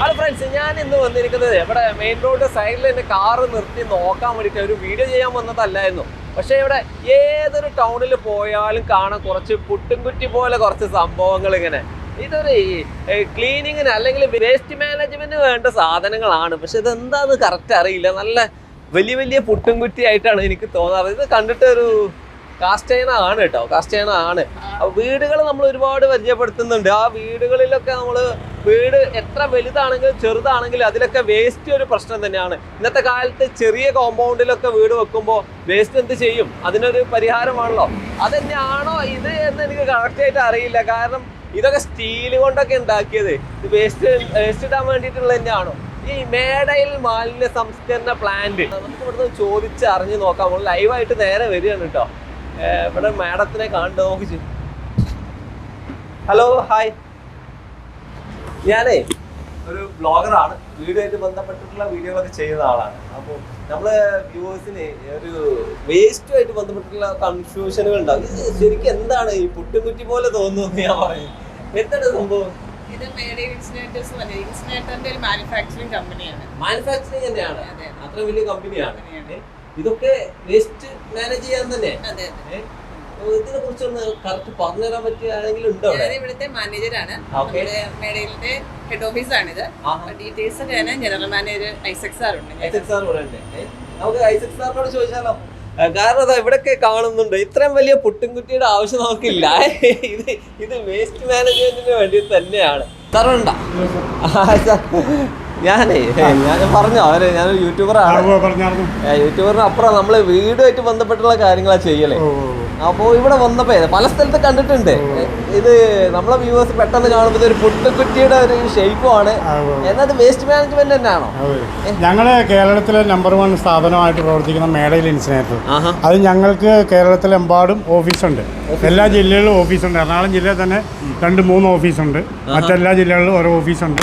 Hello friends ഞാൻ ഇന്ന് വന്നിരിക്കുന്നത് ഇവിടെ മെയിൻ റോഡ് സൈഡിൽ എന്റെ കാറ് നിർത്തി നോക്കാൻ വേണ്ടിയിട്ട് ഒരു വീഡിയോ ചെയ്യാൻ വന്നതല്ലായിരുന്നു. പക്ഷേ ഇവിടെ ഏതൊരു ടൗണിൽ പോയാലും കാണാൻ കുറച്ച് പുട്ടുംകുറ്റി പോലെ കുറച്ച് സംഭവങ്ങൾ ഇങ്ങനെ. ഇതൊരു ക്ലീനിങ്ങിന് അല്ലെങ്കിൽ വേസ്റ്റ് മാനേജ്മെന്റിന് വേണ്ട സാധനങ്ങളാണ്. പക്ഷെ ഇതെന്താന്ന് കറക്റ്റ് അറിയില്ല. നല്ല വലിയ വലിയ പുട്ടുംകുറ്റി ആയിട്ടാണ് എനിക്ക് തോന്നാറ്. ഇത് കണ്ടിട്ട് ഒരു കാസ്റ്റൈന ആണ് കേട്ടോ കാസ്റ്റൈന ആണ്. വീടുകൾ നമ്മൾ ഒരുപാട് പരിചയപ്പെടുത്തുന്നുണ്ട്. ആ വീടുകളിലൊക്കെ നമ്മൾ വീട് എത്ര വലുതാണെങ്കിലും ചെറുതാണെങ്കിലും അതിലൊക്കെ വേസ്റ്റ് ഒരു പ്രശ്നം തന്നെയാണ്. ഇന്നത്തെ കാലത്ത് ചെറിയ കോമ്പൗണ്ടിലൊക്കെ വീട് വെക്കുമ്പോൾ വേസ്റ്റ് എന്ത് ചെയ്യും? അതിനൊരു പരിഹാരമാണല്ലോ. അതന്നെയാണോ ഇത് എന്ന് എനിക്ക് കറക്റ്റ് ആയിട്ട് അറിയില്ല. കാരണം ഇതൊക്കെ സ്റ്റീൽ കൊണ്ടൊക്കെ ഉണ്ടാക്കിയത്. വേസ്റ്റ് വേസ്റ്റ് ഇടാൻ വേണ്ടിയിട്ടുള്ള തന്നെയാണോ? ഈ മേടയിൽ മാലിന്യ സംസ്കരണ പ്ലാന്റ് നമുക്ക് ഇവിടുന്ന് ചോദിച്ച് അറിഞ്ഞു നോക്കാം. നമ്മൾ ലൈവായിട്ട് നേരെ വരികയാണ് കേട്ടോ. ഇവിടെ മാഡത്തിനെ കണ്ടു നോക്കിച്ചു ഹലോ ഹായ്. ഞാനേ ഒരു ബ്ലോഗറാണ്. വീഡിയോ ബന്ധപ്പെട്ടിട്ടുള്ള വീഡിയോകളൊക്കെ ചെയ്യുന്ന ആളാണ്. അപ്പോൾ നമ്മൾ വ്യൂവേഴ്സിന് ഒരു വേസ്റ്റുമായിട്ട് ബന്ധപ്പെട്ടിട്ടുള്ള കൺഫ്യൂഷനുകൾ ഉണ്ടാവും. ശരിക്കും എന്താണ് ഈ പുട്ടുകുറ്റി പോലെ തോന്നുന്നു ഞാൻ പറയും. എന്താണ് സംഭവം? ഇത് മേഡ ഇൻസിനേറ്റേഴ്സ് പറഞ്ഞ ഇൻസിനേറ്ററിന്റെ ഒരു മാനുഫാക്ചറിങ് കമ്പനിയാണ് മാനുഫാക്ചറിങ് തന്നെയാണ്. അത്ര വലിയ കമ്പനിയാണ്. ഇതൊക്കെ വേസ്റ്റ് മാനേജ് ചെയ്യാൻ തന്നെ? ഇതിനെ കുറിച്ചൊന്ന് കറക്റ്റ് പറഞ്ഞുതരാൻ പറ്റിയ ആരെങ്കിലും ഉണ്ടോ ഞാൻ ഇവിടുത്തെ മാനേജറാണ് മേഡയിലെ ഹെഡ് ഓഫീസ് ആണിത്. ഇത് ഡീറ്റെയിൽസ് ഒക്കെ ഞാൻ ജനറൽ മാനേജർ ഐസക് സാർ ഉണ്ട്. ഐസക് സാർ ഇവിടെ ഉണ്ട്. നമുക്ക് ഐസക് സാറിനോട് ചോദിച്ചാലോ? കാരണം അതാ ഇവിടൊക്കെ കാണുന്നുണ്ട്. ഇത്രയും വലിയ പുട്ടുംകുട്ടിയുടെ ആവശ്യം നമുക്കില്ല. ഇത് ഇത് വേസ്റ്റ് മാനേജ്മെന്റിന് വേണ്ടി തന്നെയാണ്. സാറുണ്ടോ ഞാനേ ഞാൻ പറഞ്ഞോ അവർ ഞാനൊരു യൂട്യൂബറാണ് യൂട്യൂബറിന് അപ്പുറം നമ്മൾ വീടുമായിട്ട് ബന്ധപ്പെട്ടുള്ള കാര്യങ്ങളാ ചെയ്യലേ. അപ്പോ ഇവിടെ വന്നപ്പോ പല സ്ഥലത്ത് കണ്ടിട്ടുണ്ട്. ഇത് നമ്മളെ വ്യൂവേഴ്സ് പെട്ടെന്ന് കാണുമ്പോൾ ഒരു പുട്ടുകുറ്റിയുടെ ഒരു ഷേപ്പുമാണ് എന്നത് വേസ്റ്റ് മാനേജ്മെന്റ് തന്നെയാണോ? ഞങ്ങൾ കേരളത്തിലെ നമ്പർ വൺ സ്ഥാപനമായിട്ട് പ്രവർത്തിക്കുന്ന മേടയിൽ ഇൻസിനേറ്റർ. അത് ഞങ്ങൾക്ക് കേരളത്തിലെമ്പാടും ഓഫീസുണ്ട്. എല്ലാ ജില്ലകളിലും ഓഫീസുണ്ട്. എറണാകുളം ജില്ലയിൽ തന്നെ രണ്ട് മൂന്ന് ഓഫീസുണ്ട്. മറ്റെല്ലാ ജില്ലകളിലും ഓരോ ഓഫീസുണ്ട്.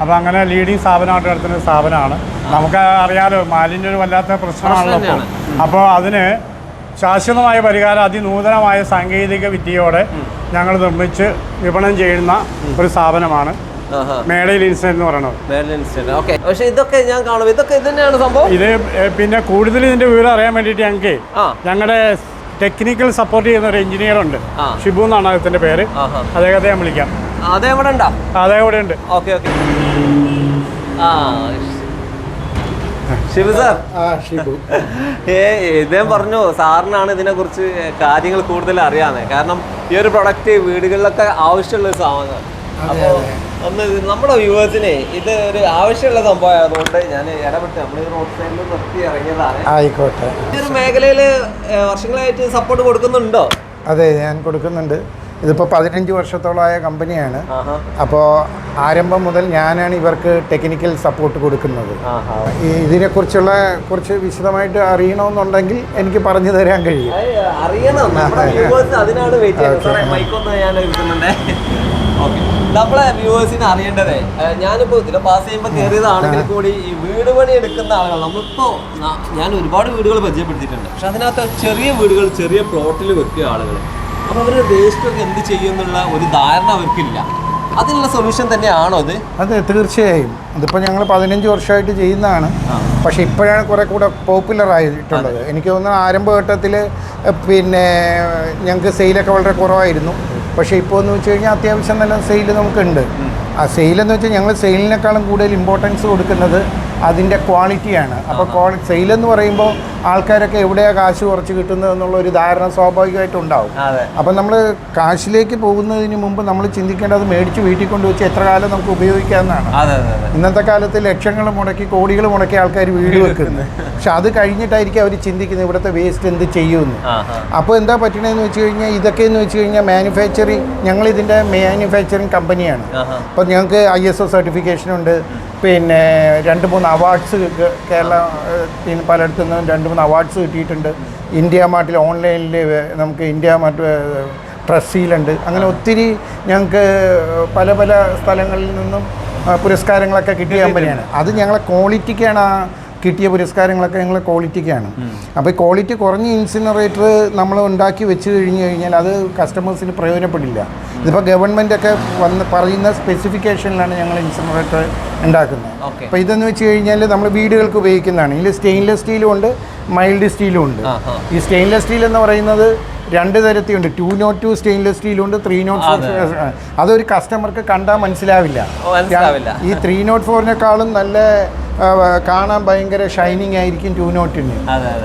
അപ്പോൾ അങ്ങനെ ലീഡിങ് സ്ഥാപനമായിട്ട് നടത്തുന്ന ഒരു സ്ഥാപനമാണ്. നമുക്ക് അറിയാലോ മാലിന്യം ഒരു വല്ലാത്ത പ്രശ്നമാണല്ലോ അപ്പോൾ അതിന് ശാശ്വതമായ പരിഹാരം അതിനൂതനമായ സാങ്കേതിക വിദ്യയോടെ ഞങ്ങൾ നിർമ്മിച്ച് വിപണനം ചെയ്യുന്ന ഒരു സ്ഥാപനമാണ് മേളയിൽ ഇൻസിഡന്റ് എന്ന് പറയുന്നത്. പക്ഷെ ഇതൊക്കെ ഞാൻ കാണും. ഇതൊക്കെ ഇതന്നെയാണ് സംഭവം? ഇത് പിന്നെ കൂടുതൽ ഇതിന്റെ വിവരം അറിയാൻ വേണ്ടിയിട്ട് ഞങ്ങൾക്ക് ഞങ്ങളുടെ ടെക്നിക്കൽ സപ്പോർട്ട് ചെയ്യുന്ന ഒരു എഞ്ചിനീയർ ഉണ്ട്. ഷിബു എന്നാണ് അദ്ദേഹത്തിന്റെ പേര്. അദ്ദേഹത്തെ ഞാൻ വിളിക്കാം. അതേ ഉണ്ടോ? അദ്ദേഹം ഇവിടെ ഉണ്ട്. Okay okay. ആ സാർ. ഏ ഇദ്ദേഹം പറഞ്ഞു സാറിനാണ് ഇതിനെ കുറിച്ച് കാര്യങ്ങൾ കൂടുതൽ അറിയാന്ന് കാരണം ഈ ഒരു പ്രൊഡക്റ്റ് വീടുകളിലൊക്കെ ആവശ്യമുള്ള സാധനങ്ങൾ. സാധനമാണ് അപ്പോൾ. ഒന്ന് നമ്മുടെ വ്യൂവേഴ്സിനെ ഇത് ഒരു ആവശ്യമുള്ള സംഭവം ആയതുകൊണ്ട് ഞാൻ ഇടപെട്ട് നമ്മൾ റോഡ് സൈഡിൽ നിർത്തി ഇറങ്ങിയതാണ്. ആയിക്കോട്ടെ. ഈ ഒരു മേഖലയിൽ വർഷങ്ങളായിട്ട് സപ്പോർട്ട് കൊടുക്കുന്നുണ്ടോ? അതെ ഞാൻ കൊടുക്കുന്നുണ്ട്. ഇതിപ്പോൾ പതിനഞ്ച് വർഷത്തോളമായ കമ്പനിയാണ്. അപ്പോൾ ആരംഭം മുതൽ ഞാനാണ് ഇവർക്ക് ടെക്നിക്കൽ സപ്പോർട്ട് കൊടുക്കുന്നത്. ഇതിനെക്കുറിച്ചുള്ള കുറച്ച് വിശദമായിട്ട് അറിയണമെന്നുണ്ടെങ്കിൽ എനിക്ക് പറഞ്ഞു തരാൻ കഴിയും. നമ്മളെ വ്യൂവേഴ്സിന് അറിയേണ്ടതേ ഞാനിപ്പോ ഇതിലെ പാസ് ചെയ്യുമ്പോൾ കയറിയതാണെങ്കിൽ കൂടി ഈ വീട് പണി എടുക്കുന്ന ആളുകൾ നമ്മളിപ്പോ ഞാൻ ഒരുപാട് വീടുകൾ പരിചയപ്പെടുത്തിയിട്ടുണ്ട്. പക്ഷെ അതിനകത്ത് ചെറിയ വീടുകൾ ചെറിയ പ്ലോട്ടിൽ വെക്കുക ആളുകൾ അപ്പൊ അവർ വേസ്റ്റ് ഒക്കെ എന്ത് ചെയ്യുന്നുള്ള ഒരു ധാരണ അവർക്കില്ല. അതിനുള്ള സൊല്യൂഷൻ തന്നെയാണോ അത് അതെ തീർച്ചയായും. ഇതിപ്പോൾ ഞങ്ങൾ പതിനഞ്ച് വർഷമായിട്ട് ചെയ്യുന്നതാണ്. പക്ഷേ ഇപ്പോഴാണ് കുറെ കൂടെ പോപ്പുലർ ആയിട്ടുള്ളത്. എനിക്ക് തോന്നുന്നു ആരംഭഘട്ടത്തിൽ പിന്നെ ഞങ്ങൾക്ക് സെയിലൊക്കെ വളരെ കുറവായിരുന്നു. പക്ഷേ ഇപ്പോൾ എന്ന് വെച്ച് കഴിഞ്ഞാൽ അത്യാവശ്യം നല്ല സെയിൽ നമുക്കുണ്ട്. ആ സെയിലെന്ന് വെച്ചാൽ ഞങ്ങൾ സെയിലിനേക്കാളും കൂടുതൽ ഇമ്പോർട്ടൻസ് കൊടുക്കുന്നത് അതിന്റെ ക്വാളിറ്റിയാണ് അപ്പോൾ ക്വാളി സെയിലെന്ന് പറയുമ്പോൾ ആൾക്കാരൊക്കെ എവിടെയാണ് കാശ് കുറച്ച് കിട്ടുന്നത് എന്നുള്ള ഒരു ധാരണ സ്വാഭാവികമായിട്ടും ഉണ്ടാവും അപ്പം നമ്മൾ കാശിലേക്ക് പോകുന്നതിന് മുമ്പ് നമ്മൾ ചിന്തിക്കേണ്ടത് മേടിച്ച് വീട്ടിൽ കൊണ്ടുവച്ച് എത്ര കാലം നമുക്ക് ഉപയോഗിക്കാമെന്നാണ് ഇന്നത്തെ കാലത്ത് ലക്ഷങ്ങൾ മുടക്കി കോടികൾ മുടക്കി ആൾക്കാർ വീട് വെക്കുന്നത് പക്ഷെ അത് കഴിഞ്ഞിട്ടായിരിക്കും അവർ ചിന്തിക്കുന്നത് ഇവിടുത്തെ വേസ്റ്റ് എന്ത് ചെയ്യുമെന്ന്. അപ്പോൾ എന്താ പറ്റണതെന്ന് വെച്ച് കഴിഞ്ഞാൽ ഇതൊക്കെ എന്ന് വെച്ച് കഴിഞ്ഞാൽ മാനുഫാക്ചറിങ് ഞങ്ങൾ ഇതിന്റെ മാനുഫാക്ചറിങ് കമ്പനിയാണ് അപ്പോൾ ഞങ്ങൾക്ക് ഐ എസ് ഒ സർട്ടിഫിക്കേഷനുണ്ട് പിന്നെ രണ്ട് മൂന്ന് അവാർഡ്സ് കേരള പലയിടത്തു നിന്നും രണ്ട് മൂന്ന് അവാർഡ്സ് കിട്ടിയിട്ടുണ്ട്. ഇന്ത്യ മാർട്ടിൽ ഓൺലൈനിൽ നമുക്ക് ഇന്ത്യ മാർട്ട് ട്രസ്റ്റിയിലുണ്ട്. അങ്ങനെ ഒത്തിരി ഞങ്ങൾക്ക് പല പല സ്ഥലങ്ങളിൽ നിന്നും പുരസ്കാരങ്ങളൊക്കെ കിട്ടിയ കമ്പനിയാണ്. അത് ഞങ്ങളെ ക്വാളിറ്റിക്കാണ് ആ കിട്ടിയ പുരസ്കാരങ്ങളൊക്കെ ഞങ്ങൾ ക്വാളിറ്റിക്കാണ്. അപ്പോൾ ക്വാളിറ്റി കുറഞ്ഞ ഇൻസിനറേറ്റർ നമ്മൾ ഉണ്ടാക്കി വെച്ച് കഴിഞ്ഞ് കഴിഞ്ഞാൽ അത് കസ്റ്റമേഴ്സിന് പ്രയോജനപ്പെടില്ല. ഇതിപ്പോൾ ഗവൺമെന്റ് ഒക്കെ വന്ന് പറയുന്ന സ്പെസിഫിക്കേഷനിലാണ് ഞങ്ങൾ ഇൻസിനറേറ്റർ ഉണ്ടാക്കുന്നത്. അപ്പോൾ ഇതെന്ന് വെച്ച് കഴിഞ്ഞാൽ നമ്മൾ വീടുകൾക്ക് ഉപയോഗിക്കുന്നതാണ്. ഇതിൽ സ്റ്റെയിൻലെസ് സ്റ്റീലും ഉണ്ട് മൈൽഡ് സ്റ്റീലും ഉണ്ട്. ഈ സ്റ്റെയിൻലെസ് സ്റ്റീൽ എന്ന് പറയുന്നത് രണ്ട് തരത്തിലുണ്ട് ടു നോട്ട് ടു സ്റ്റെയിൻലെസ് സ്റ്റീലുണ്ട് ത്രീ നോട്ട് ഫോർ അതൊരു കസ്റ്റമർക്ക് കണ്ടാൽ മനസ്സിലാവില്ല. ഈ ത്രീ നോട്ട് ഫോറിനേക്കാളും നല്ല കാണാൻ ഭയങ്കര ഷൈനിങ് ആയിരിക്കും ടു നോട്ടിന്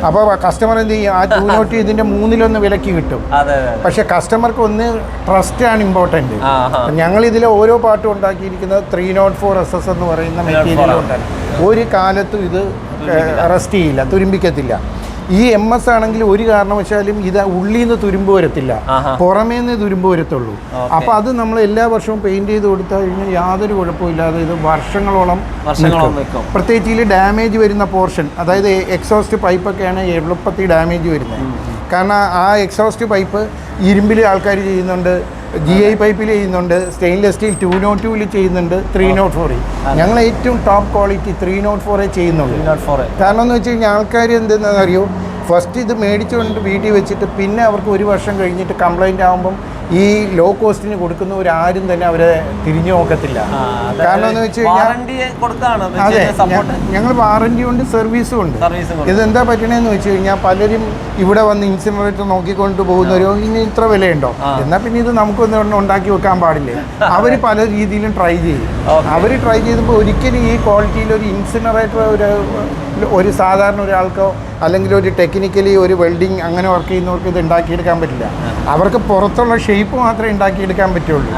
അപ്പോൾ കസ്റ്റമർ എന്ത് ചെയ്യും? ആ ടു നോട്ട് ഇതിന്റെ മൂന്നിലൊന്ന് വിലക്ക് കിട്ടും. പക്ഷെ കസ്റ്റമർക്ക് ഒന്ന് ട്രസ്റ്റ് ആണ് ആ ഞങ്ങൾ ഇതിൽ ഓരോ പാട്ടും ഉണ്ടാക്കിയിരിക്കുന്നത് three nought four S S എന്ന് പറയുന്ന മെറ്റീരിയൽ ഒരു കാലത്തും ഇത് റെസ്റ്റ് ചെയ്യില്ല തുരുമ്പിക്കത്തില്ല. ഈ എം എസ് ആണെങ്കിൽ ഒരു കാരണവശാലും ഇത് ഉള്ളിൽ നിന്ന് തുരുമ്പ് വരത്തില്ല. പുറമേ നിന്ന് തുരുമ്പ് വരത്തുള്ളൂ. അപ്പൊ അപ്പോൾ അത് നമ്മൾ എല്ലാ വർഷവും പെയിന്റ് ചെയ്ത് കൊടുത്താൽ കഴിഞ്ഞാൽ യാതൊരു കുഴപ്പമില്ലാതെ ഇത് വർഷങ്ങളോളം. പ്രത്യേകിച്ച് ഇതിൽ ഡാമേജ് വരുന്ന പോർഷൻ അതായത് എക്സോസ്റ്റ് പൈപ്പൊക്കെയാണ് എളുപ്പത്തിൽ ഡാമേജ് വരുന്നത്. കാരണം ആ എക്സോസ്റ്റ് പൈപ്പ് ഇരുമ്പിൽ ആൾക്കാർ ചെയ്യുന്നുണ്ട് ജി ഐ പൈപ്പിൽ ചെയ്യുന്നുണ്ട്. സ്റ്റെയിൻലെസ് സ്റ്റീൽ ടു നോട്ട് ടൂവിൽ ചെയ്യുന്നുണ്ട്. ത്രീ നോട്ട് ഫോറിൽ ഞങ്ങൾ ഏറ്റവും ടോപ്പ് ക്വാളിറ്റി ത്രീ നോട്ട് ഫോറേ ചെയ്യുന്നുള്ളൂ കാരണം എന്ന് വെച്ച് കഴിഞ്ഞാൽ ആൾക്കാർ എന്തെന്ന് അറിയോ? ഫസ്റ്റ് ഇത് മേടിച്ചുകൊണ്ട് വീട്ടിൽ വെച്ചിട്ട് പിന്നെ അവർക്ക് ഒരു വർഷം കഴിഞ്ഞിട്ട് കംപ്ലൈന്റ് ആകുമ്പം ഈ ലോ കോസ്റ്റിന് കൊടുക്കുന്നവരാരും തന്നെ അവരെ തിരിഞ്ഞു നോക്കത്തില്ല. കാരണം എന്ന് വെച്ച് കഴിഞ്ഞാൽ അതെ ഞങ്ങൾ വാറണ്ടി ഉണ്ട് സർവീസും ഉണ്ട്. ഇത് എന്താ ഇതെന്താ പറ്റണേന്ന് വെച്ച് കഴിഞ്ഞാൽ പലരും ഇവിടെ വന്ന് ഇൻസിനറേറ്റർ നോക്കിക്കൊണ്ട് പോകുന്നവരോ ഇനി ഇത്ര വിലയുണ്ടോ? എന്നാൽ പിന്നെ ഇത് നമുക്കൊന്നും ഉണ്ടാക്കി വെക്കാൻ പാടില്ലേ? അവർ പല രീതിയിലും ട്രൈ ചെയ്യും. അവർ ട്രൈ ചെയ്തപ്പോൾ ഒരിക്കലും ഈ ക്വാളിറ്റിയിൽ ഒരു ഇൻസിനറേറ്റർ ഒരു ഒരു സാധാരണ ഒരാൾക്കോ അല്ലെങ്കിൽ ഒരു ടെക്നിക്കലി ഒരു വെൽഡിങ് അങ്ങനെ വർക്ക് ചെയ്യുന്നവർക്ക് ഇത് ഉണ്ടാക്കിയെടുക്കാൻ പറ്റില്ല. അവർക്ക് പുറത്തുള്ള ഷേപ്പ് മാത്രമേ ഉണ്ടാക്കിയെടുക്കാൻ പറ്റുള്ളൂ.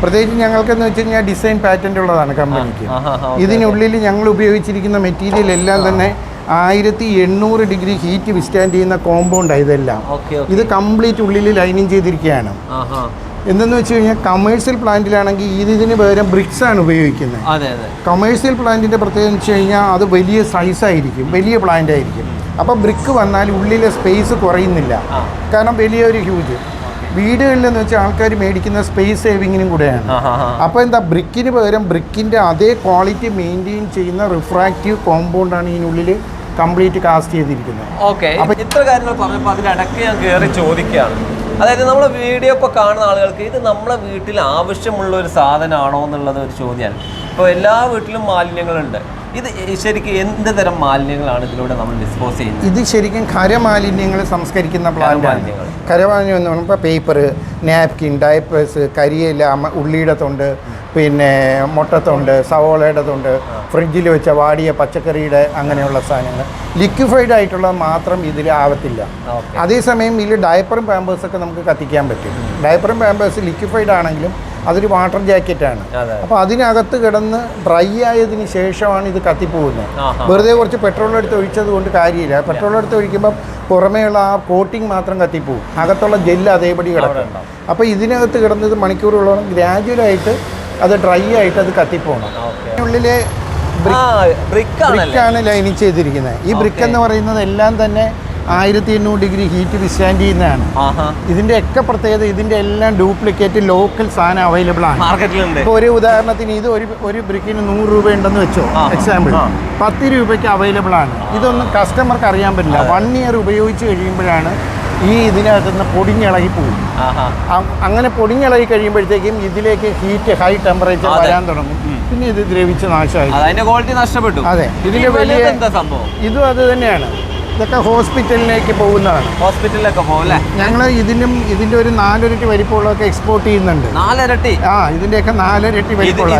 പ്രത്യേകിച്ച് ഞങ്ങൾക്കെന്ന് വെച്ച് കഴിഞ്ഞാൽ ഡിസൈൻ പാറ്റന്റ് ഉള്ളതാണ് കമ്പനിക്ക് ഇതിനുള്ളിൽ ഞങ്ങൾ ഉപയോഗിച്ചിരിക്കുന്ന മെറ്റീരിയൽ എല്ലാം തന്നെ ആയിരത്തി എണ്ണൂറ് ഡിഗ്രി ഹീറ്റ് വിസ്റ്റാൻഡ് ചെയ്യുന്ന കോമ്പൗണ്ടാണ് ഇതെല്ലാം. ഇത് കംപ്ലീറ്റ് ഉള്ളിൽ ലൈനിങ് ചെയ്തിരിക്കുകയാണ്. എന്തെന്ന് വെച്ച് കഴിഞ്ഞാൽ കമേഴ്സ്യൽ പ്ലാന്റിലാണെങ്കിൽ ഈ ഇതിന് പകരം ബ്രിക്സ് ആണ് ഉപയോഗിക്കുന്നത്. അതെ അതെ. കമേഴ്സ്യൽ പ്ലാന്റിന്റെ പ്രത്യേകത വെച്ച് കഴിഞ്ഞാൽ അത് വലിയ സൈസ് ആയിരിക്കും വലിയ പ്ലാന്റ് ആയിരിക്കും. അപ്പോൾ ബ്രിക്ക് വന്നാൽ ഉള്ളിലെ സ്പേസ് കുറയുന്നില്ല. കാരണം വലിയൊരു ഹ്യൂജ് വീടുകളിലെന്ന് വെച്ചാൽ ആൾക്കാർ മേടിക്കുന്ന സ്പേസ് സേവിങ്ങിനും കൂടെയാണ്. അപ്പോൾ എന്താ ബ്രിക്കിന് പകരം ബ്രിക്കിന്റെ അതേ ക്വാളിറ്റി മെയിന്റെയിൻ ചെയ്യുന്ന റിഫ്രാക്റ്റീവ് കോമ്പൗണ്ടാണ് ഇതിനുള്ളിൽ കംപ്ലീറ്റ് കാസ്റ്റ് ചെയ്തിരിക്കുന്നത്. ഓക്കെ അപ്പോൾ ഇത്ര കാര്യങ്ങൾ പറഞ്ഞപ്പോൾ അതിനിടയ്ക്ക് ഞാൻ കയറി ചോദിക്കുകയാണ്. അതായത് നമ്മളെ വീഡിയോ ഇപ്പോൾ കാണുന്ന ആളുകൾക്ക് ഇത് നമ്മളെ വീട്ടിൽ ആവശ്യമുള്ള ഒരു സാധനമാണോ എന്നുള്ളത് ഒരു ചോദ്യമാണ്. ഇപ്പോൾ എല്ലാ വീട്ടിലും മാലിന്യങ്ങളുണ്ട്. ഇത് ശരിക്കും എന്ത് തരം മാലിന്യങ്ങളാണ് ഇതിലൂടെ നമ്മൾ ഡിസ്പോസ് ചെയ്യുന്നത്? ഇത് ശരിക്കും ഖരമാലിന്യങ്ങൾ സംസ്കരിക്കുന്ന പ്ലാന്റാണ് കരമാലിന്യം ഖരമാലിന്യം എന്ന് പറയുമ്പോൾ പേപ്പർ നാപ്കിൻ ഡയപ്പേഴ്സ് കരിയില ഉള്ളിയുടെ തൊണ്ട് പിന്നെ മുട്ടത്തൊണ്ട് സവോളയുടെ തൊണ്ട് ഫ്രിഡ്ജിൽ വെച്ച വാടിയ പച്ചക്കറിയുടെ അങ്ങനെയുള്ള സാധനങ്ങൾ. ലിക്വിഫൈഡ് ആയിട്ടുള്ള മാത്രം ഇതിൽ ആവത്തില്ല. അതേസമയം ഇതിൽ ഡയപ്പറും പാമ്പേഴ്സൊക്കെ നമുക്ക് കത്തിക്കാൻ പറ്റും. ഡയപ്പറും പാമ്പേഴ്സ് ലിക്വിഫൈഡ് ആണെങ്കിലും അതൊരു വാട്ടർ ജാക്കറ്റാണ്. അപ്പോൾ അതിനകത്ത് കിടന്ന് ഡ്രൈ ആയതിനു ശേഷമാണ് ഇത് കത്തിപ്പോകുന്നത്. വെറുതെ കുറച്ച് പെട്രോൾ എടുത്ത് ഒഴിച്ചത് കൊണ്ട് കാര്യമില്ല. പെട്രോൾ എടുത്ത് ഒഴിക്കുമ്പോൾ പുറമേയുള്ള ആ കോട്ടിംഗ് മാത്രം കത്തിപ്പോവും അകത്തുള്ള ജെല്ല് അതേപടി കിടക്കും. അപ്പോൾ ഇതിനകത്ത് കിടന്നത് മണിക്കൂറുകളോളം ഗ്രാജുവലായിട്ട് അത് ഡ്രൈ ആയിട്ട് അത് കത്തിപ്പോകണം ഉള്ളിലെ ബ്രിക്കാണ് ലൈനിങ് ചെയ്തിരിക്കുന്നത് ഈ ബ്രിക്ക് എന്ന് പറയുന്നത് എല്ലാം തന്നെ ആയിരത്തി എണ്ണൂറ് ഡിഗ്രി ഹീറ്റ് വിസ്റ്റാൻഡ് ചെയ്യുന്നതാണ്. ഇതിന്റെ ഒക്കെ പ്രത്യേകത ഇതിന്റെ എല്ലാം ഡ്യൂപ്ലിക്കേറ്റ് ലോക്കൽ സാധനം അവൈലബിൾ ആണ്. മാർക്കറ്റിലുണ്ട്. ഇപ്പോൾ ഒരു ഉദാഹരണത്തിന് ഇത് ഒരു ഒരു ബ്രിക്കിന് നൂറ് രൂപ ഉണ്ടെന്ന് വെച്ചോ എക്സാമ്പിൾ. പത്ത് രൂപയ്ക്ക് അവൈലബിൾ ആണ്. ഇതൊന്നും കസ്റ്റമർക്ക് അറിയാൻ പറ്റില്ല. വൺ ഇയർ ഉപയോഗിച്ച് കഴിയുമ്പോഴാണ് ഈ ഇതിനകത്ത് നിന്ന് പൊടിഞ്ഞിളകി പോകും അങ്ങനെ പൊടിഞ്ഞിളകി കഴിയുമ്പോഴത്തേക്കും ഇതിലേക്ക് ഹീറ്റ് ഹൈ ടെമ്പറേച്ചർ വരാൻ തുടങ്ങും. പിന്നെ ഇത് ദ്രവിച്ച് നാശമായി. അത് അതിന്റെ ക്വാളിറ്റി നഷ്ടപ്പെട്ടു. അതെ. ഇതിന്റെ വലിയ സംഭവം? ഇതും അത് തന്നെയാണ്. ഇതൊക്കെ ഹോസ്പിറ്റലിലേക്ക് പോകുന്നതാണ്. ഹോസ്പിറ്റലിലൊക്കെ പോകും അല്ലേ ഞങ്ങൾ ഇതിനും ഇതിന്റെ ഒരു നാലിരട്ടി വലിപ്പമുള്ളതൊക്കെ എക്സ്പോർട്ട് ചെയ്യുന്നുണ്ട്. നാലിരട്ടി? ആ ഇതിന്റെയൊക്കെ നാലരട്ടി വലിപ്പമുള്ള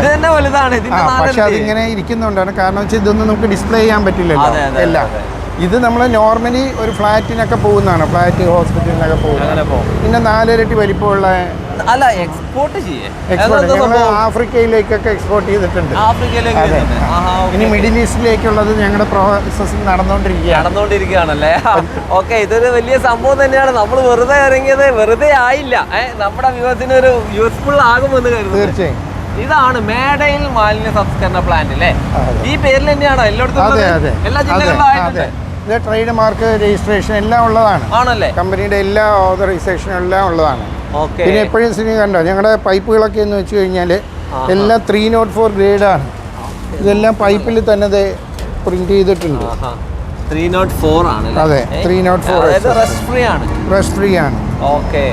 പക്ഷെ അതിങ്ങനെ ഇരിക്കുന്നുണ്ടാണ് കാരണം വെച്ചാൽ ഇതൊന്നും നമുക്ക് ഡിസ്പ്ലേ ചെയ്യാൻ പറ്റില്ലല്ലോ. എല്ലാം. ഇത് നമ്മൾ നോർമലി ഒരു ഫ്ലാറ്റിനൊക്കെ പോകുന്നതാണ്. ഫ്ലാറ്റ് ഹോസ്പിറ്റലിനൊക്കെ പോകും പിന്നെ നാലരട്ടി വലിപ്പമുള്ള അല്ല എക്സ്പോർട്ട് എക്സ്പോർട്ട് ആഫ്രിക്കയിലേക്കൊക്കെ എക്സ്പോർട്ട് ചെയ്തിട്ടുണ്ട്. ആഫ്രിക്കയിലേക്ക് അതെ. ഇനി മിഡിൽ ഈസ്റ്റിലേക്കുള്ളത് ഞങ്ങളുടെ പ്രോസസ്സിംഗ് നടന്നുകൊണ്ടിരിക്കുകയാണ് നടന്നുകൊണ്ടിരിക്കുകയാണല്ലേ ഓക്കെ ഇതൊരു വലിയ സംഭവം തന്നെയാണ്. നമ്മൾ വെറുതെ ഇറങ്ങിയത് വെറുതെ ആയില്ല. നമ്മുടെ വ്യൂവേഴ്സിന് ഒരു യൂസ്ഫുൾ ആകുമെന്ന് കരുതുന്നു. തീർച്ചയായും. ഇതാണ് മേടയിൽ മാലിന്യ സംസ്കരണ പ്ലാന്റ് അല്ലേ ഈ പേരിൽ തന്നെയാണോ എല്ലായിടത്തും എല്ലാ ജില്ലകളിലും ആയിട്ടുണ്ട്. ഇത് ട്രേഡ് മാർക്ക് രജിസ്ട്രേഷൻ എല്ലാം ഉള്ളതാണ്. ആണല്ലേ? കമ്പനിയുടെ എല്ലാ ഓതറൈസേഷനും എല്ലാം ഉള്ളതാണ്. ഓക്കെ. പിന്നെ എപ്പോഴും സിനി കണ്ടോ? ഞങ്ങളുടെ പൈപ്പുകളൊക്കെ എന്ന് വെച്ച് കഴിഞ്ഞാൽ എല്ലാം ത്രീ നോട്ട് ഫോർ ഗ്രേഡാണ് ഇതെല്ലാം പൈപ്പിൽ തന്നെ ദേ പ്രിന്റ് ചെയ്തിട്ടുണ്ട്. ത്രീ നോട്ട് ഫോർ ആണ് അതെ, 304 അതായത് റെസ്റ്റ് ഫ്രീ ആണ്. റെസ്റ്റ് ഫ്രീ ആണ്. ഓക്കെ.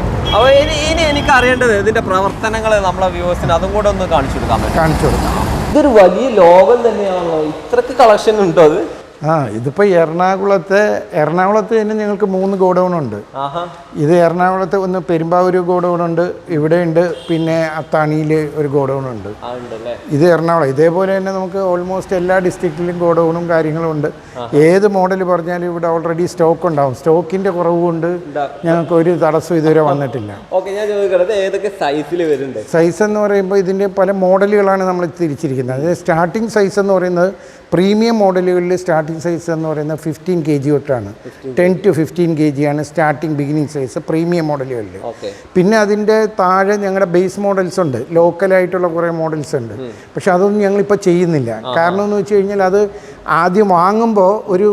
ഇനി ഇനി എനിക്ക് അറിയേണ്ടത് ഇതിന്റെ പ്രവർത്തനങ്ങൾ നമ്മളെ വ്യൂവേഴ്സിന് അതും കൂടെ ഒന്ന് കാണിച്ചു കൊടുക്കാൻ പറ്റും കാണിച്ചു കൊടുക്കാം. ഇതൊരു വലിയ ലോകം തന്നെയാണല്ലോ. ഇത്രക്ക് കളക്ഷൻ ഉണ്ടോ അത്? ആ ഇതിപ്പോൾ എറണാകുളത്തെ എറണാകുളത്ത് തന്നെ ഞങ്ങൾക്ക് മൂന്ന് ഗോഡൗൺ ഉണ്ട് ഇത് എറണാകുളത്ത് ഒന്ന് പെരുമ്പാവൂർ ഗോഡൗൺ ഉണ്ട് ഇവിടെ ഉണ്ട് പിന്നെ അത്താണിയിൽ ഒരു ഗോഡൗൺ ഉണ്ട് ഇത് എറണാകുളം ഇതേപോലെ തന്നെ നമുക്ക് ഓൾമോസ്റ്റ് എല്ലാ ഡിസ്ട്രിക്റ്റിലും ഗോഡൗണും കാര്യങ്ങളും ഉണ്ട് ഏത് മോഡൽ പറഞ്ഞാലും ഇവിടെ ഓൾറെഡി സ്റ്റോക്ക് ഉണ്ടാവും. സ്റ്റോക്കിന്റെ കുറവുകൊണ്ട് ഞങ്ങൾക്ക് ഒരു തടസ്സം ഇതുവരെ വന്നിട്ടില്ല. സൈസ് എന്ന് പറയുമ്പോൾ ഇതിന്റെ പല മോഡലുകളാണ് നമ്മൾ തിരിച്ചിരിക്കുന്നത്. അതായത് സ്റ്റാർട്ടിംഗ് സൈസ് എന്ന് പറയുന്നത് പ്രീമിയം മോഡലുകളിൽ സ്റ്റാർട്ടിംഗ് സൈസ് എന്ന് പറയുന്നത് ഫിഫ്റ്റീൻ കെ ജി തൊട്ടാണ് ten to fifteen K G ആണ് സ്റ്റാർട്ടിംഗ് ബിഗിനിങ് സൈസ് പ്രീമിയം മോഡലുകളിൽ. പിന്നെ അതിന്റെ താഴെ ഞങ്ങളുടെ ബേസ് മോഡൽസ് ഉണ്ട്. ലോക്കലായിട്ടുള്ള കുറേ മോഡൽസ് ഉണ്ട്. പക്ഷെ അതൊന്നും ഞങ്ങളിപ്പോൾ ചെയ്യുന്നില്ല. കാരണം എന്ന് വെച്ച് കഴിഞ്ഞാൽ അത് ആദ്യം വാങ്ങുമ്പോൾ ഒരു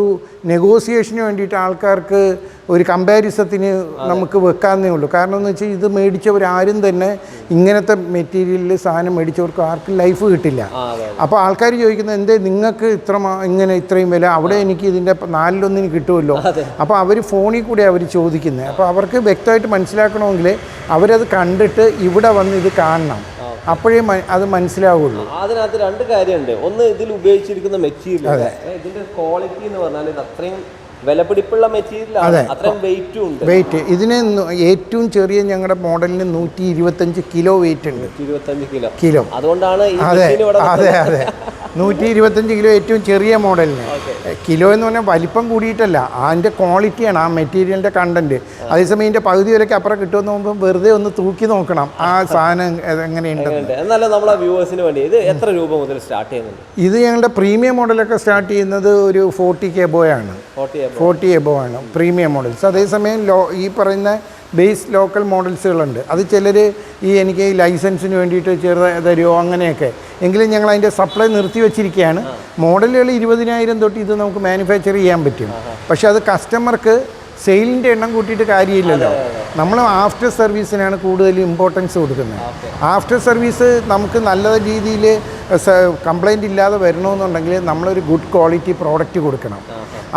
നെഗോസിയേഷന് വേണ്ടിയിട്ട് ആൾക്കാർക്ക് ഒരു കമ്പാരിസത്തിന് നമുക്ക് വെക്കാന്നേ ഉള്ളൂ. കാരണം എന്ന് വെച്ചാൽ ഇത് മേടിച്ചവരാരും തന്നെ ഇങ്ങനത്തെ മെറ്റീരിയലിൽ സാധനം മേടിച്ചവർക്ക് ആർക്കും ലൈഫ് കിട്ടില്ല. അപ്പോൾ ആൾക്കാർ ചോദിക്കുന്നത് എന്തേ നിങ്ങൾക്ക് ഇത്ര ഇങ്ങനെ ഇത്രയും വില? അവിടെ എനിക്ക് ഇതിന്റെ നാലിലൊന്നിന് കിട്ടുമല്ലോ? അപ്പോൾ അവർ ഫോണിൽ കൂടെ അവർ ചോദിക്കുന്നത് അപ്പോൾ അവർക്ക് വ്യക്തമായിട്ട് മനസ്സിലാക്കണമെങ്കിൽ അവരത് കണ്ടിട്ട് ഇവിടെ വന്ന് ഇത് കാണണം. അപ്പോഴേ അത് മനസ്സിലാവുള്ളൂ. അതിനകത്ത് രണ്ട് കാര്യമുണ്ട്. ഒന്ന് ഇതിൽ ഉപയോഗിച്ചിരിക്കുന്ന മെറ്റീരിയൽ ഇതിന്റെ ക്വാളിറ്റി എന്ന് പറഞ്ഞാൽ ഇത് അത്രയും വിലപിടിപ്പുള്ള മെറ്റീരിയൽ ആണ് അത്രയും വെയിറ്റും ഉണ്ട്. വെയിറ്റ് ഇതിന് ഏറ്റവും ചെറിയ ഞങ്ങളുടെ മോഡലിന് നൂറ്റി ഇരുപത്തഞ്ച് കിലോ വെയിറ്റ് ഉണ്ട്. ഇരുപത്തഞ്ച് കിലോ. കിലോ. അതുകൊണ്ടാണ് അതെ. അതെ അതെ. നൂറ്റി ഇരുപത്തഞ്ച് കിലോ ഏറ്റവും ചെറിയ മോഡലിന്. കിലോ എന്ന് പറഞ്ഞാൽ വലിപ്പം കൂടിയിട്ടല്ല. അതിന്റെ ക്വാളിറ്റിയാണ് ആ മെറ്റീരിയലിന്റെ കണ്ടന്റ് അതേസമയം ഇതിന്റെ പകുതി വിലയ്ക്ക് അപ്പുറം കിട്ടുമെന്ന് നോക്കുമ്പോൾ വെറുതെ ഒന്ന് തൂക്കി നോക്കണം. ആ സാധനം എങ്ങനെയുണ്ട് എങ്ങനെയുണ്ടെന്ന്. ഉണ്ട് എന്നാലും നമ്മളെ വ്യൂവേഴ്സിന് വേണ്ടി ഇത് എത്ര രൂപ മുതൽ സ്റ്റാർട്ട് ചെയ്യുന്നുണ്ട്? ഇത് ഞങ്ങളുടെ പ്രീമിയം മോഡലൊക്കെ സ്റ്റാർട്ട് ചെയ്യുന്നത് ഒരു ഫോർട്ടി കെ ബോയാണ് ഫോർട്ടി ഫോർട്ടി എബോ ആണ്. പ്രീമിയം മോഡൽസ് അതേസമയം ലോ ഈ പറയുന്ന ബേസ് ലോക്കൽ മോഡൽസുകളുണ്ട് അത് ചിലർ ഈ എനിക്ക് ഈ ലൈസൻസിന് വേണ്ടിയിട്ട് ചെറുത തരുമോ അങ്ങനെയൊക്കെ. എങ്കിലും ഞങ്ങൾ അതിന്റെ സപ്ലൈ നിർത്തി വെച്ചിരിക്കുകയാണ്. മോഡലുകൾ ഇരുപതിനായിരം തൊട്ട് ഇത് നമുക്ക് മാനുഫാക്ചർ ചെയ്യാൻ പറ്റും. പക്ഷേ അത് കസ്റ്റമർക്ക് സെയിലിന്റെ എണ്ണം കൂട്ടിയിട്ട് കാര്യമില്ലല്ലോ. നമ്മൾ ആഫ്റ്റർ സർവീസിനാണ് കൂടുതൽ ഇമ്പോർട്ടൻസ് കൊടുക്കുന്നത്. ആഫ്റ്റർ സർവീസ് നമുക്ക് നല്ല രീതിയിൽ കംപ്ലൈന്റ് ഇല്ലാതെ വരണമെന്നുണ്ടെങ്കിൽ നമ്മളൊരു ഗുഡ് ക്വാളിറ്റി പ്രോഡക്റ്റ് കൊടുക്കണം.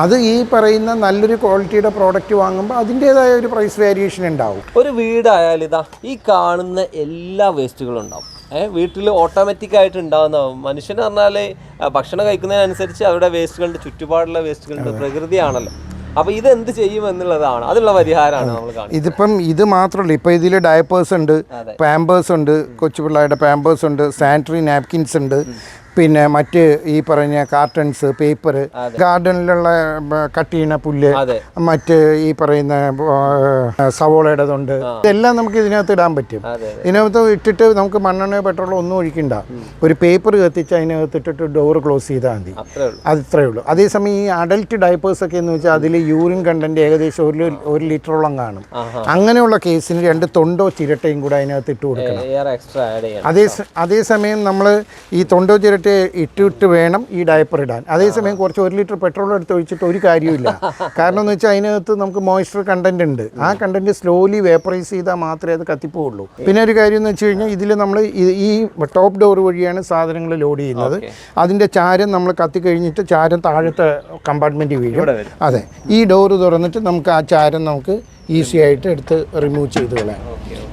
അത് ഈ പറയുന്ന നല്ലൊരു ക്വാളിറ്റിയുടെ പ്രോഡക്റ്റ് വാങ്ങുമ്പോൾ അതിന്റേതായ ഒരു പ്രൈസ് വേരിയേഷൻ ഉണ്ടാവും. ഒരു വീടായാലും ഇതാ ഈ കാണുന്ന എല്ലാ വേസ്റ്റുകളും ഉണ്ടാവും. ഏഹ് വീട്ടിൽ ഓട്ടോമാറ്റിക് ആയിട്ട് ഉണ്ടാകുന്ന മനുഷ്യൻ പറഞ്ഞാൽ ഭക്ഷണം കഴിക്കുന്നതിനനുസരിച്ച് അവരുടെ വേസ്റ്റുകളുടെ ചുറ്റുപാടുള്ള വേസ്റ്റുകളുടെ പ്രകൃതിയാണല്ലോ. അപ്പൊ ഇത് എന്ത് ചെയ്യും എന്നുള്ളതാണ്. അതുള്ള പരിഹാരമാണ് നമ്മൾ കാണുന്നത് ഇതിപ്പം ഇത് മാത്രമല്ല ഇപ്പൊ ഇതിൽ ഡയപ്പേഴ്സ് ഉണ്ട് പാമ്പേഴ്സ് ഉണ്ട് കൊച്ചു പിള്ളേരുടെ പാമ്പേഴ്സ് ഉണ്ട് സാനിറ്ററി നാപ്കിൻസ് ഉണ്ട്. പിന്നെ മറ്റ് ഈ പറഞ്ഞ കാർട്ടൺസ് പേപ്പർ ഗാർഡനിലുള്ള കട്ട് ചെയ്യുന്ന പുല്ല്. മറ്റ് ഈ പറയുന്ന സവോളയുടെ സവോളയുടേതുണ്ട് ഇതെല്ലാം നമുക്ക് ഇതിനകത്ത് ഇടാൻ പറ്റും. ഇതിനകത്ത് ഇട്ടിട്ട് നമുക്ക് മണ്ണെണ്ണയോ പെട്രോളോ ഒന്നും ഒഴിക്കണ്ട. ഒരു പേപ്പർ കത്തിച്ച് അതിനകത്ത് ഇട്ടിട്ട് ഡോർ ക്ലോസ് ചെയ്താൽ മതി. അത് ഇത്രയേ ഉള്ളൂ. അതേസമയം ഈ അഡൽട്ട് ഡൈപ്പേഴ്സ് ഒക്കെ എന്ന് വെച്ചാൽ അതിൽ യൂറിൻ കണ്ടന്റ് ഏകദേശം ഒരു ഒരു ലിറ്ററോളം കാണും. അങ്ങനെയുള്ള കേസിന് രണ്ട് തൊണ്ടോ ചിരട്ടയും കൂടെ അതിനകത്ത് ഇട്ട് കൊടുക്കണം. അതേ അതേസമയം നമ്മൾ ഈ തൊണ്ടോ ചിരട്ട ഇട്ടിട്ട് വേണം ഈ ഡയപ്പർ ഇടാൻ. അതേസമയം കുറച്ച് ഒരു ലിറ്റർ പെട്രോൾ എടുത്ത് ഒഴിച്ചിട്ട് ഒരു കാര്യമില്ല കാരണം എന്ന് വെച്ചാൽ അതിനകത്ത് നമുക്ക് മോയ്സ്ചർ കണ്ടന്റ് ഉണ്ട്. ആ കണ്ടന്റ് സ്ലോലി വേപ്പറൈസ് ചെയ്താൽ മാത്രമേ അത് കത്തിപ്പോവുള്ളൂ. പിന്നെ ഒരു കാര്യം എന്ന് വെച്ച് കഴിഞ്ഞാൽ ഇതിൽ നമ്മൾ ഈ ടോപ്പ് ഡോർ വഴിയാണ് സാധനങ്ങൾ ലോഡ് ചെയ്യുന്നത്. അതിന്റെ ചാരം നമ്മൾ കത്തി കഴിഞ്ഞിട്ട് ചാരം താഴത്തെ കമ്പാർട്ട്മെന്റ് വീഴും. അതെ. ഈ ഡോറ് തുറന്നിട്ട് നമുക്ക് ആ ചാരം നമുക്ക് ഈസി ആയിട്ട് എടുത്ത് റിമൂവ് ചെയ്ത് കളയാം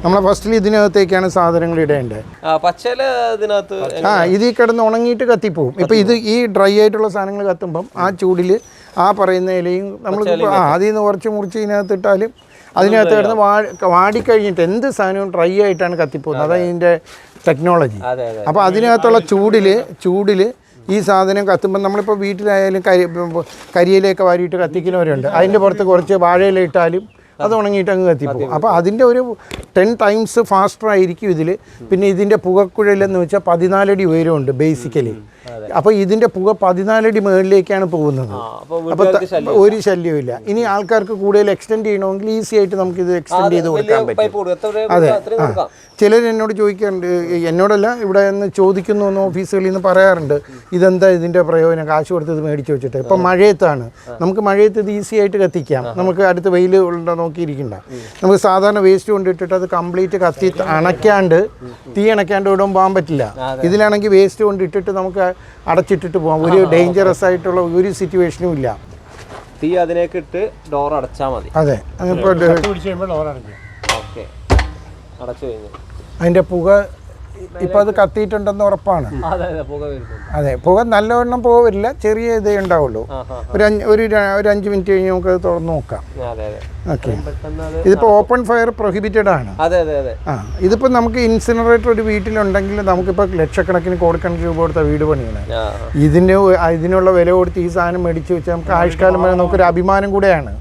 നമ്മൾ ഫസ്റ്റിൽ ഇതിനകത്തേക്കാണ് സാധനങ്ങൾ ഇടേണ്ടത്. ആ, പച്ചല ഇതിനകത്ത് ആ ഇത് ഈ കിടന്ന് ഉണങ്ങിയിട്ട് കത്തിപ്പോവും. ഇപ്പം ഇത് ഈ ഡ്രൈ ആയിട്ടുള്ള സാധനങ്ങൾ കത്തുമ്പം ആ ചൂടിൽ ആ പറയുന്ന ഇലയും നമ്മൾ ആ അതിൽ നിന്ന് കുറച്ച് മുറിച്ച് ഇതിനകത്ത് ഇട്ടാലും അതിനകത്ത് കിടന്ന് വാ വാടിക്കഴിഞ്ഞിട്ട് എന്ത് സാധനവും ഡ്രൈ ആയിട്ടാണ് കത്തിപ്പോകുന്നത്. അതാണ് ഇതിന്റെ ടെക്നോളജി അപ്പോൾ അതിനകത്തുള്ള ചൂടിൽ ചൂടിൽ ഈ സാധനം കത്തുമ്പോൾ നമ്മളിപ്പോൾ വീട്ടിലായാലും കരി കരിയിലൊക്കെ വാരിയിട്ട് കത്തിക്കുന്നവരുണ്ട്. അതിന്റെ പുറത്ത് കുറച്ച് വാഴയില ഇട്ടാലും അത് ഉണങ്ങിയിട്ട് അങ്ങ് കത്തിപ്പോകും. അപ്പോൾ അതിന്റെ ഒരു ടെൻ ടൈംസ് ഫാസ്റ്റർ ആയിരിക്കും ഇതിൽ പിന്നെ ഇതിന്റെ പുകക്കുഴലെന്ന് വെച്ചാൽ പതിനാലടി ഉയരമുണ്ട് ബേസിക്കലി. അപ്പോൾ ഇതിന്റെ പുക പതിനാലടി മുകളിലേക്കാണ് പോകുന്നത്. അപ്പൊ അപ്പോൾ ശല്യവും ഒരു ശല്യമില്ല ഇനി ആൾക്കാർക്ക് കൂടുതൽ എക്സ്റ്റെൻഡ് ചെയ്യണമെങ്കിൽ ഈസി ആയിട്ട് നമുക്ക് ഇത് എക്സ്റ്റെൻഡ് ചെയ്ത് കൊടുക്കാൻ പറ്റും. അതെ ആ. ചിലർ എന്നോട് ചോദിക്കാറുണ്ട് എന്നോടല്ല ഇവിടെ നിന്ന് ചോദിക്കുന്നു എന്ന് ഓഫീസുകളിൽ നിന്ന് പറയാറുണ്ട് ഇതെന്താ ഇതിന്റെ പ്രയോജനം? കാശ് കൊടുത്ത് ഇത് മേടിച്ച് വെച്ചിട്ട്. ഇപ്പം മഴയത്താണ്. നമുക്ക് മഴയത്ത് ഇത് ഈസി ആയിട്ട് കത്തിക്കാം. നമുക്ക് അടുത്ത് വെയിൽ ഉണ്ടോ നോക്കിയിരിക്കണ്ട. നമുക്ക് സാധാരണ വേസ്റ്റ് കൊണ്ടിട്ടിട്ട് അത് കംപ്ലീറ്റ് കത്തി അണക്കാണ്ട് തീ അണക്കാണ്ട് ഇവിടും പോകാൻ പറ്റില്ല. ഇതിലാണെങ്കിൽ വേസ്റ്റ് കൊണ്ടിട്ടിട്ട് നമുക്ക് അടച്ചിട്ടിട്ട് പോകാം ഒരു ഡേഞ്ചറസ് ആയിട്ടുള്ള ഒരു സിറ്റുവേഷനും ഇല്ല. തീ അതിലേക്ക് ഇട്ട് ഡോർ അടച്ചാൽ മതി. അതെ. അതിപ്പോൾ അടച്ചു കഴിഞ്ഞു. അതിന്റെ പുക ഇപ്പം അത് കത്തിയിട്ടുണ്ടെന്ന് ഉറപ്പാണ്. അതെ പുക നല്ലവണ്ണം പോവില്ല ചെറിയ ഇതേ ഉണ്ടാവുള്ളൂ. ഒരു അഞ്ച് ഒരു ഒരു അഞ്ച് മിനിറ്റ് കഴിഞ്ഞ് നമുക്ക് അത് തുറന്ന് നോക്കാം. ഓക്കെ ഇതിപ്പോ ഇതിപ്പോൾ ഓപ്പൺ ഫയർ പ്രൊഹിബിറ്റഡ് ആണ്. ആ ഇതിപ്പോ നമുക്ക് ഇൻസിനറേറ്റർ ഒരു വീട്ടിലുണ്ടെങ്കിൽ നമുക്കിപ്പോൾ ലക്ഷക്കണക്കിന് കോടിക്കണക്കിന് രൂപ കൊടുത്ത വീട് പണിയണം. ഇതിന് ഇതിനുള്ള വില കൊടുത്ത് ഈ സാധനം മേടിച്ച് വെച്ചാൽ നമുക്ക് ആയുഷ്കാലം വരെ നമുക്കൊരു അഭിമാനം കൂടെയാണ്.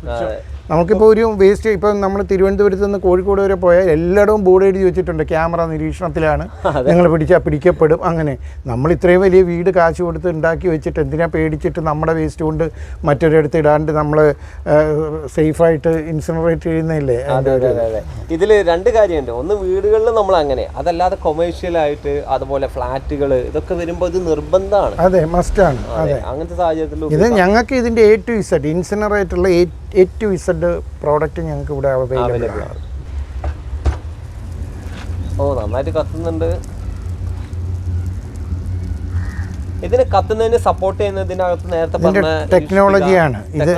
നമുക്കിപ്പോൾ ഒരു വേസ്റ്റ് ഇപ്പം നമ്മൾ തിരുവനന്തപുരത്ത് നിന്ന് കോഴിക്കോട് വരെ പോയാൽ എല്ലായിടവും ബോർഡ് എഴുതി വെച്ചിട്ടുണ്ട്. ക്യാമറ നിരീക്ഷണത്തിലാണ്. നിങ്ങൾ പിടിച്ചാൽ പിടിക്കപ്പെടും. അങ്ങനെ നമ്മൾ ഇത്രയും വലിയ വീട് കാശ് കൊടുത്ത് ഉണ്ടാക്കി വെച്ചിട്ട് എന്തിനാ പേടിച്ചിട്ട് നമ്മുടെ വേസ്റ്റ് കൊണ്ട് മറ്റൊരിടത്ത് ഇടാണ്ട് നമ്മൾ സേഫായിട്ട് ഇൻസിനറേറ്റ് ചെയ്യുന്നില്ലേ ഇതിൽ രണ്ട് കാര്യമുണ്ട്. ഒന്ന് വീടുകളിൽ നമ്മൾ അങ്ങനെ. അതല്ലാതെ കൊമേഴ്ഷ്യൽ ആയിട്ട് അതുപോലെ ഫ്ലാറ്റുകൾ ഇതൊക്കെ വരുമ്പോൾ ഇത് നിർബന്ധമാണ്. അതെ മസ്റ്റാണ് അതെ അങ്ങനത്തെ സാഹചര്യത്തിൽ ഇത് ഞങ്ങൾക്ക് ഇതിന്റെ എ ടു ഇസഡ് ഇൻസിനറേറ്റുള്ള എ ടു ഇസഡ് പ്രോഡക്റ്റ് ഞങ്ങൾക്ക് ഇവിടെ അവൈലബിൾ ആണ്. ഓ നന്നായിട്ട് കത്തുന്നുണ്ട്. ഇതിന് കത്തുന്നതിന് സപ്പോർട്ട് ചെയ്യുന്നതിനകത്ത് നേരത്തെ പറഞ്ഞ ടെക്നോളജിയാണ് ഇത്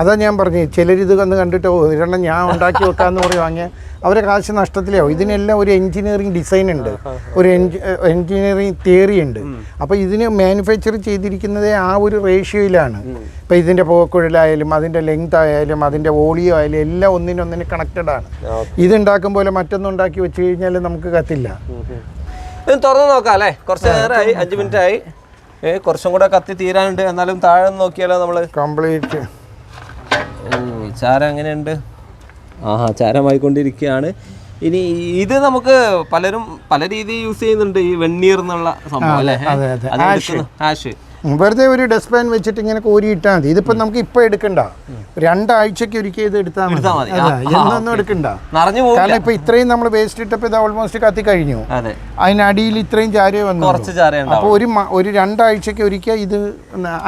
അതാ ഞാൻ പറഞ്ഞു ചിലരിത് വന്ന് കണ്ടിട്ട് ഇതെണ്ണം ഞാൻ ഉണ്ടാക്കി വെക്കാന്ന് പറയും വാങ്ങിയ അവരെ കാശ് നഷ്ടത്തിലാവും ഇതിനെല്ലാം ഒരു എഞ്ചിനീയറിംഗ് ഡിസൈൻ ഉണ്ട്. ഒരു എഞ്ചിനീയറിംഗ് തിയറി ഉണ്ട്. അപ്പോൾ ഇതിന് മാനുഫാക്ചർ ചെയ്തിരിക്കുന്നത് ആ ഒരു റേഷ്യോയിലാണ് ഇപ്പോൾ ഇതിന്റെ പോക്കുഴലായാലും അതിന്റെ ലെങ്ത് ആയാലും അതിന്റെ വോളിയോ ആയാലും എല്ലാം ഒന്നിനൊന്നിന് കണക്റ്റഡ് ആണ്. ഇത് ഇതുണ്ടാക്കും പോലെ മറ്റൊന്നും ഉണ്ടാക്കി വെച്ച് കഴിഞ്ഞാൽ നമുക്ക് കത്തില്ല. തുറന്ന് നോക്കാം അല്ലേ? കുറച്ച് നേരമായി അഞ്ച് മിനിറ്റ് ആയി. കുറച്ചും കൂടെ കത്തി തീരാനുണ്ട്. എന്നാലും താഴെ നോക്കിയാലോ നമ്മൾ കംപ്ലീറ്റ്. ചാരം എങ്ങനെയുണ്ട്? ആഹാ ചാരമായിക്കൊണ്ടിരിക്കുകയാണ്. ഇനി ഇത് നമുക്ക് പലരും പല രീതിയിൽ യൂസ് ചെയ്യുന്നുണ്ട് ഈ വെണ്ണീർ എന്നുള്ള സംഭവം അല്ലേ. ആഷ് വെറുതെ ഒരു ഡസ്റ്റ്ബിൻ വെച്ചിട്ട് ഇങ്ങനെ കോരിയിട്ടാൽ മതി. ഇതിപ്പോ നമുക്ക് ഇപ്പൊ എടുക്കണ്ട. രണ്ടാഴ്ചക്ക് ഒരിക്കൽ ഇത് എടുത്താൽ മതി. എന്നൊന്നും എടുക്കണ്ട. പോകും കാരണം ഇപ്പൊ ഇത്രയും നമ്മൾ വേസ്റ്റ് ഇട്ടപ്പോ ഇത് ഓൾമോസ്റ്റ് കത്തി കഴിഞ്ഞു. അതെ. അതിനടിയിൽ ഇത്രയും ചാരേ വന്നു അപ്പൊ ഒരു ഒരു രണ്ടാഴ്ചക്ക് ഒരിക്കൽ ഇത്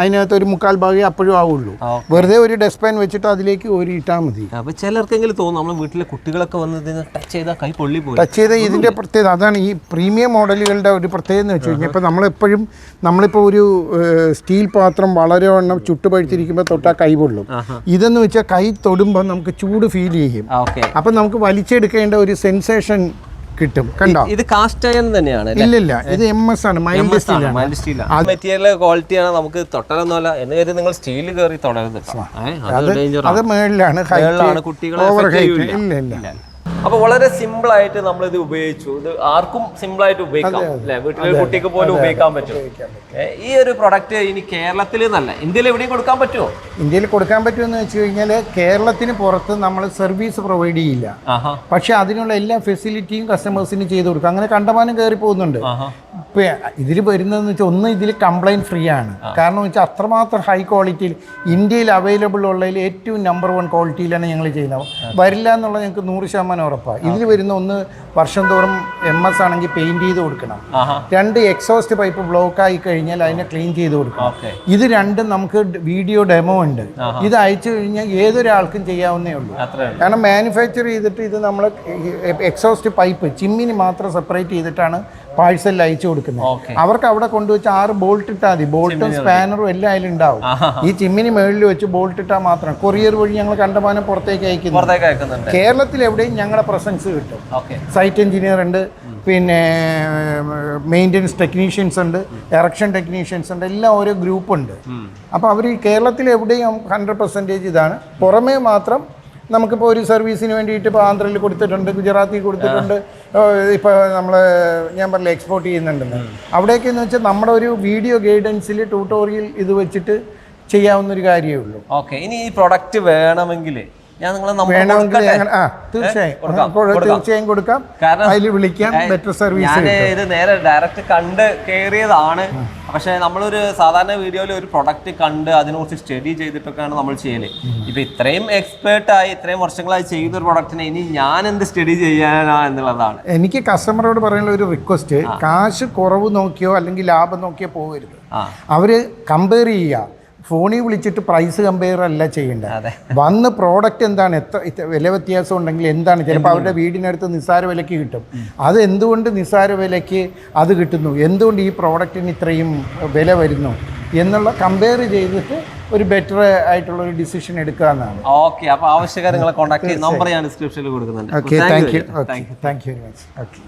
അതിനകത്ത് ഒരു മുക്കാൽ ഭാഗം അപ്പോഴും ആവുള്ളൂ. വെറുതെ ഒരു ഡസ്റ്റ്ബിൻ വെച്ചിട്ട് അതിലേക്ക് ഓരിയിട്ടാ മതി. അപ്പൊ ചിലർക്കെങ്കിലും തോന്നും നമ്മുടെ വീട്ടിലെ കുട്ടികളൊക്കെ വന്ന് ഇതിനെ ടച്ച് ചെയ്താൽ കൈ പൊള്ളി പോയി. ടച്ച് ചെയ്ത ഇതിന്റെ പ്രത്യേകത. അതാണ് ഈ പ്രീമിയം മോഡലുകളുടെ ഒരു പ്രത്യേകത എന്ന് വെച്ച് കഴിഞ്ഞാൽ ഇപ്പൊ നമ്മളെപ്പോഴും നമ്മളിപ്പോ ഒരു സ്റ്റീൽ പാത്രം വളരെ വണ്ണം ചുട്ടുപഴുത്തിരിക്കുമ്പോൾ തൊട്ടാ കൈ പൊള്ളും. ഇതെന്ന് വെച്ചാൽ കൈ തൊടുമ്പോൾ നമുക്ക് ചൂട് ഫീൽ ചെയ്യും. അപ്പൊ നമുക്ക് വലിച്ചെടുക്കേണ്ട ഒരു സെൻസേഷൻ കിട്ടും. കണ്ടോ? ഇത് കാസ്റ്റ് അയൺ തന്നെയാണ് ഇല്ലില്ല ഇത് എം എസ് ആണ് മൈൽഡ് സ്റ്റീലാണ് മെറ്റീരിയൽ ക്വാളിറ്റിയാണ് നമുക്ക് തൊട്ടലൊന്നുമല്ല എന്ന് കരുതി നിങ്ങൾ സ്റ്റീൽ കയറി തൊടരുത് അത് മേളിലാണ് affect ഇല്ല ഇല്ല. അപ്പൊ വളരെ സിമ്പിൾ ആയിട്ട് നമ്മൾ ഇത് ഉപയോഗിച്ചു. ഇത് ആർക്കും സിമ്പിൾ ആയിട്ട് ഉപയോഗിക്കാം അല്ലെ? വീട്ടിലെ കുട്ടിക്ക് പോലും ഉപയോഗിക്കാൻ പറ്റും. ഈ ഒരു പ്രൊഡക്റ്റ് ഇനി കേരളത്തിൽ നല്ല ഇന്ത്യയിൽ എവിടെയും കൊടുക്കാൻ പറ്റുമോ? ഇന്ത്യയിൽ കൊടുക്കാൻ പറ്റുമെന്ന് വെച്ച് കഴിഞ്ഞാൽ കേരളത്തിന് പുറത്ത് നമ്മൾ സർവീസ് പ്രൊവൈഡ് ചെയ്യില്ല. പക്ഷെ അതിനുള്ള എല്ലാ ഫെസിലിറ്റിയും കസ്റ്റമേഴ്സിന് ചെയ്തു കൊടുക്കും. അങ്ങനെ കണ്ടമാനം കയറി പോകുന്നുണ്ട് ഇതിൽ വരുന്നതെന്ന് വെച്ചാൽ ഒന്ന് ഇതിൽ കംപ്ലൈന്റ് ഫ്രീ ആണ്. കാരണം വെച്ചാൽ അത്രമാത്രം ഹൈ ക്വാളിറ്റിയിൽ ഇന്ത്യയിൽ അവൈലബിൾ ഉള്ളതിൽ ഏറ്റവും നമ്പർ വൺ ക്വാളിറ്റിയിലാണ് ഞങ്ങൾ ചെയ്യുന്നത്. വരില്ല എന്നുള്ളത് ഞങ്ങൾക്ക് നൂറ് ശതമാനം ഉറപ്പാണ് ഇതിൽ വരുന്ന ഒന്ന് വർഷം തോറും എം എസ് ആണെങ്കിൽ പെയിന്റ് ചെയ്ത് കൊടുക്കണം. രണ്ട് എക്സോസ്റ്റ് പൈപ്പ് ബ്ലോക്ക് ആയി കഴിഞ്ഞാൽ അതിനെ ക്ലീൻ ചെയ്ത് കൊടുക്കണം. ഇത് രണ്ടും നമുക്ക് വീഡിയോ ഡെമോ ഉണ്ട്. ഇത് അയച്ചു കഴിഞ്ഞാൽ ഏതൊരാൾക്കും ചെയ്യാവുന്നേ ഉള്ളൂ. കാരണം മാനുഫാക്ചർ ചെയ്തിട്ട് ഇത് നമ്മൾ എക്സോസ്റ്റ് പൈപ്പ് ചിമ്മിന് മാത്രം സെപ്പറേറ്റ് ചെയ്തിട്ടാണ് പാഴ്സലിൽ അയച്ചു കൊടുക്കുന്നത്. അവർക്ക് അവിടെ കൊണ്ടുവച്ച് ആറ് ബോൾട്ട് ഇട്ടാൽ മതി. ബോൾട്ടും സ്പാനറും എല്ലാം അതിലുണ്ടാവും. ഉണ്ടാവും ഈ ചിമ്മിനി മേളിൽ വെച്ച് ബോൾട്ട് ഇട്ടാൽ മാത്രം. കൊറിയർ വഴി ഞങ്ങൾ കണ്ടമാനം പുറത്തേക്ക് അയക്കുന്നു. കേരളത്തിൽ എവിടെയും ഞങ്ങളുടെ പ്രസൻസ് കിട്ടും. സൈറ്റ് എഞ്ചിനീയർ ഉണ്ട്. പിന്നെ മെയിന്റനൻസ് ടെക്നീഷ്യൻസ് ഉണ്ട്. എറക്ഷൻ ടെക്നീഷ്യൻസ് ഉണ്ട്. എല്ലാം ഓരോ ഗ്രൂപ്പ് ഉണ്ട്. അപ്പോൾ അവർ കേരളത്തിൽ എവിടെയും ഹൺഡ്രഡ് പെർസെന്റേജ് ഇതാണ്. പുറമേ മാത്രം നമുക്കിപ്പോൾ ഒരു സർവീസിന് വേണ്ടിയിട്ട് ഇപ്പോൾ ആന്ധ്രയിൽ കൊടുത്തിട്ടുണ്ട് ഗുജറാത്തിൽ കൊടുത്തിട്ടുണ്ട്. ഇപ്പോൾ നമ്മൾ ഞാൻ പറഞ്ഞില്ല എക്സ്പോർട്ട് ചെയ്യുന്നുണ്ടെന്ന്. അവിടെയൊക്കെ എന്ന് വെച്ചാൽ നമ്മുടെ ഒരു വീഡിയോ ഗൈഡൻസിൽ ട്യൂട്ടോറിയൽ ഇത് വെച്ചിട്ട് ചെയ്യാവുന്ന ഒരു കാര്യമേ ഉള്ളൂ. ഓക്കെ ഇനി ഈ പ്രൊഡക്റ്റ് വേണമെങ്കിൽ ഞാൻ നിങ്ങളെ? തീർച്ചയായും. കൊടുക്കാം, അതിൽ വിളിക്കാം ബെറ്റർ സർവീസ് ഞാൻ ഇത് നേരെ ഡയറക്റ്റ് കണ്ട് കയറിയതാണ് പക്ഷെ നമ്മളൊരു സാധാരണ വീഡിയോയിൽ ഒരു പ്രൊഡക്റ്റ് കണ്ട് അതിനെക്കുറിച്ച് സ്റ്റഡി ചെയ്തിട്ടൊക്കെയാണ് നമ്മൾ ചെയ്യൽ. ഇപ്പൊ ഇത്രയും എക്സ്പേർട്ട് ആയി ഇത്രയും വർഷങ്ങളായി ചെയ്യുന്ന ഒരു പ്രൊഡക്റ്റിനെ ഇനി ഞാൻ എന്ത് സ്റ്റഡി ചെയ്യാനാ എന്നുള്ളതാണ്. എനിക്ക് കസ്റ്റമറോട് പറയാനുള്ള ഒരു റിക്വസ്റ്റ് കാശ് കുറവ് നോക്കിയോ അല്ലെങ്കിൽ ലാഭം നോക്കിയോ പോകരുത്. അവർ കമ്പയർ ചെയ്യുക. ഫോണിൽ വിളിച്ചിട്ട് പ്രൈസ് കമ്പയർ അല്ല ചെയ്യേണ്ടത് വന്ന് പ്രോഡക്റ്റ് എന്താണ്? എത്ര വില വ്യത്യാസം ഉണ്ടെങ്കിൽ എന്താണ് ചിലപ്പോൾ അവരുടെ വീടിനടുത്ത് നിസ്സാര വിലയ്ക്ക് കിട്ടും. അത് എന്തുകൊണ്ട് നിസ്സാര വിലയ്ക്ക് അത് കിട്ടുന്നു? എന്തുകൊണ്ട് ഈ പ്രോഡക്റ്റിന് ഇത്രയും വില വരുന്നു? എന്നുള്ള കമ്പയർ ചെയ്തിട്ട് ഒരു ബെറ്റർ ആയിട്ടുള്ള ഒരു ഡിസിഷൻ എടുക്കുക എന്നാണ്. ഓക്കെ അപ്പോൾ ആവശ്യക്കാരെ നിങ്ങളെ കോൺടാക്ട് നമ്പർ ഞാൻ ഡിസ്ക്രിപ്ഷനിൽ കൊടുക്കുന്നുണ്ട്. Okay thank you thank you thank you very much okay